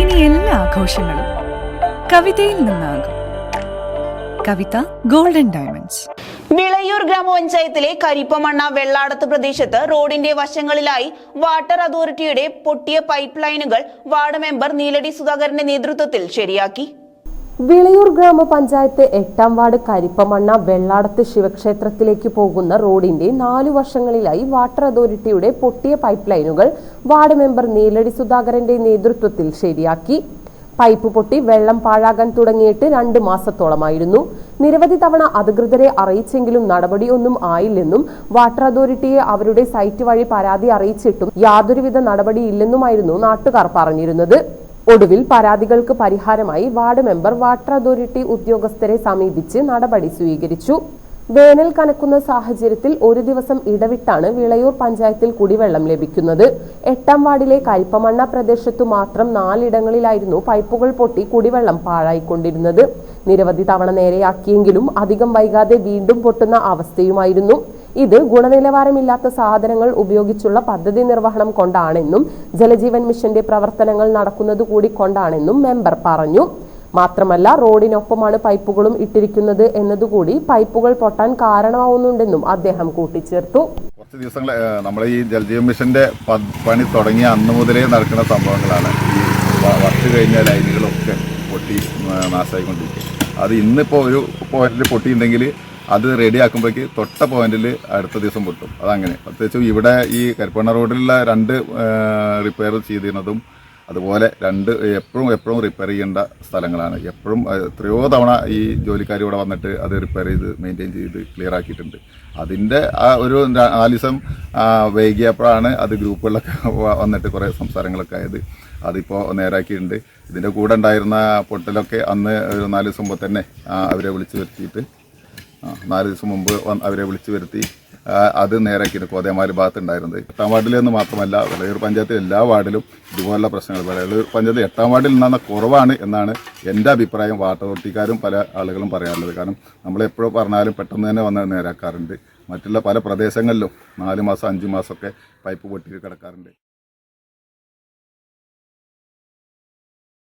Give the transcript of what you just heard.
ഇനി എല്ലാ ആഘോഷങ്ങളും കവിതയിൽ നിന്നാകും. കവിത ഗോൾഡൻ ഡയമണ്ട്സ് വിളയൂർ ഗ്രാമപഞ്ചായത്തിലെ കരിപ്പമണ്ണ വെള്ളാടത്ത് പ്രദേശത്ത് റോഡിന്റെ വശങ്ങളിലായി വാട്ടർ അതോറിറ്റിയുടെ പൊട്ടിയ പൈപ്പ് ലൈനുകൾ വാർഡ് മെമ്പർ നീലടി സുധാകരന്റെ നേതൃത്വത്തിൽ ശരിയാക്കി. വിളയൂർ ഗ്രാമപഞ്ചായത്ത് എട്ടാം വാർഡ് കരിപ്പമണ്ണ വെള്ളാടത്ത് ശിവക്ഷേത്രത്തിലേക്ക് പോകുന്ന റോഡിന്റെ നാലു വർഷങ്ങളിലായി വാട്ടർ അതോറിറ്റിയുടെ പൊട്ടിയ പൈപ്പ് ലൈനുകൾ വാർഡ് മെമ്പർ നീലടി സുധാകരന്റെ നേതൃത്വത്തിൽ ശരിയാക്കി. പൈപ്പ് പൊട്ടി വെള്ളം പാഴാകാൻ തുടങ്ങിയിട്ട് രണ്ട് മാസത്തോളമായിരുന്നു. നിരവധി തവണ അധികൃതരെ അറിയിച്ചെങ്കിലും നടപടിയൊന്നും ആയില്ലെന്നും വാട്ടർ അതോറിറ്റിയെ അവരുടെ സൈറ്റ് വഴി പരാതി അറിയിച്ചിട്ടും യാതൊരുവിധ നടപടിയില്ലെന്നുമായിരുന്നു നാട്ടുകാർ പറഞ്ഞിരുന്നത്. ഒടുവിൽ പരാതികൾക്ക് പരിഹാരമായി വാർഡ് മെമ്പർ വാട്ടർ അതോറിറ്റി ഉദ്യോഗസ്ഥരെ സമീപിച്ച് നടപടി സ്വീകരിച്ചു. വേനൽ കനക്കുന്ന സാഹചര്യത്തിൽ ഒരു ദിവസം ഇടവിട്ടാണ് വിളയൂർ പഞ്ചായത്തിൽ കുടിവെള്ളം ലഭിക്കുന്നത്. എട്ടാം വാർഡിലെ കരിപ്പമണ്ണ പ്രദേശത്തു മാത്രം നാലിടങ്ങളിലായിരുന്നു പൈപ്പുകൾ പൊട്ടി കുടിവെള്ളം പാഴായിക്കൊണ്ടിരുന്നത്. നിരവധി തവണ നേരെയാക്കിയെങ്കിലും അധികം വൈകാതെ വീണ്ടും പൊട്ടുന്ന അവസ്ഥയുമായിരുന്നു. ഇത് ഗുണനിലവാരമില്ലാത്ത സാധനങ്ങൾ ഉപയോഗിച്ചുള്ള പദ്ധതി നിർവഹണം കൊണ്ടാണെന്നും ജലജീവൻ മിഷന്റെ പ്രവർത്തനങ്ങൾ നടക്കുന്നത് കൂടി കൊണ്ടാണെന്നും മെമ്പർ പറഞ്ഞു. മാത്രമല്ല റോഡിനൊപ്പമാണ് പൈപ്പുകളും ഇട്ടിരിക്കുന്നത് എന്നതുകൂടി പൈപ്പുകൾ പൊട്ടാൻ കാരണമാവുന്നുണ്ടെന്നും അദ്ദേഹം കൂട്ടിച്ചേർത്തു. കുറച്ച് ദിവസങ്ങൾ നമ്മൾ ഈ ജലജീവൻ മിഷന്റെ പണി തുടങ്ങിയ അന്ന് മുതലേ നടക്കുന്ന സംഭവങ്ങളാണ് വർക്ക് കഴിഞ്ഞ ലൈനുകളൊക്കെ പൊട്ടി നാശമായിക്കൊണ്ടിരിക്കുക അത് ഇന്നിപ്പോൾ ഒരു പോയിന്റിൽ പൊട്ടിയിട്ടുണ്ടെങ്കിൽ അത് റെഡി ആക്കുമ്പോഴേക്ക് തൊട്ട പോയിന്റിൽ അടുത്ത ദിവസം പൊട്ടും. അതങ്ങനെ. പ്രത്യേകിച്ചും ഇവിടെ ഈ കരിപ്പണ്ണ റോഡിലുള്ള രണ്ട് റിപ്പയർ ചെയ്തിരുന്നതും അതുപോലെ രണ്ട് എപ്പോഴും എപ്പോഴും റിപ്പയർ ചെയ്യേണ്ട സ്ഥലങ്ങളാണ്. എപ്പോഴും എത്രയോ തവണ ഈ ജോലിക്കാർ ഇവിടെ വന്നിട്ട് അത് റിപ്പയർ ചെയ്ത് മെയിന്റെയിൻ ചെയ്ത് ക്ലിയർ ആക്കിയിട്ടുണ്ട്. അതിന്റെ ആ ഒരു നാല് ദിവസം വൈകിയപ്പോഴാണ് അത് ഗ്രൂപ്പുകളിലൊക്കെ വന്നിട്ട് കുറേ സംസാരങ്ങളൊക്കെ ആയത്. അതിപ്പോൾ നേരാക്കിയിട്ടുണ്ട്. ഇതിന്റെ കൂടെ ഉണ്ടായിരുന്ന പൊട്ടലൊക്കെ അന്ന് ഒരു നാല് ദിവസം മുമ്പ് തന്നെ അവരെ വിളിച്ചു വരുത്തിയിട്ട് നാല് ദിവസം മുമ്പ് അവരെ വിളിച്ചു വരുത്തി. അത് നേരാക്കിയിട്ട് കോതേമാര് ഭാഗത്ത് ഉണ്ടായിരുന്നത് എട്ടാം വാർഡിൽ നിന്ന് മാത്രമല്ല വിളയൂർ പഞ്ചായത്തിൽ എല്ലാ വാർഡിലും ഇതുപോലുള്ള പ്രശ്നങ്ങൾ. വിളയൂർ പഞ്ചായത്ത് എട്ടാം വാർഡിൽ നിന്നാണ് കുറവാണ് എന്നാണ് എന്റെ അഭിപ്രായം. വാട്ടർ അതോറിറ്റിക്കാരും പല ആളുകളും പറയാറുള്ളത്. കാരണം നമ്മളെപ്പോഴും പറഞ്ഞാലും പെട്ടെന്ന് തന്നെ വന്ന് നേരാക്കാറുണ്ട്. മറ്റുള്ള പല പ്രദേശങ്ങളിലും നാല് മാസം അഞ്ച് മാസമൊക്കെ പൈപ്പ് പൊട്ടി കിടക്കാറുണ്ട്.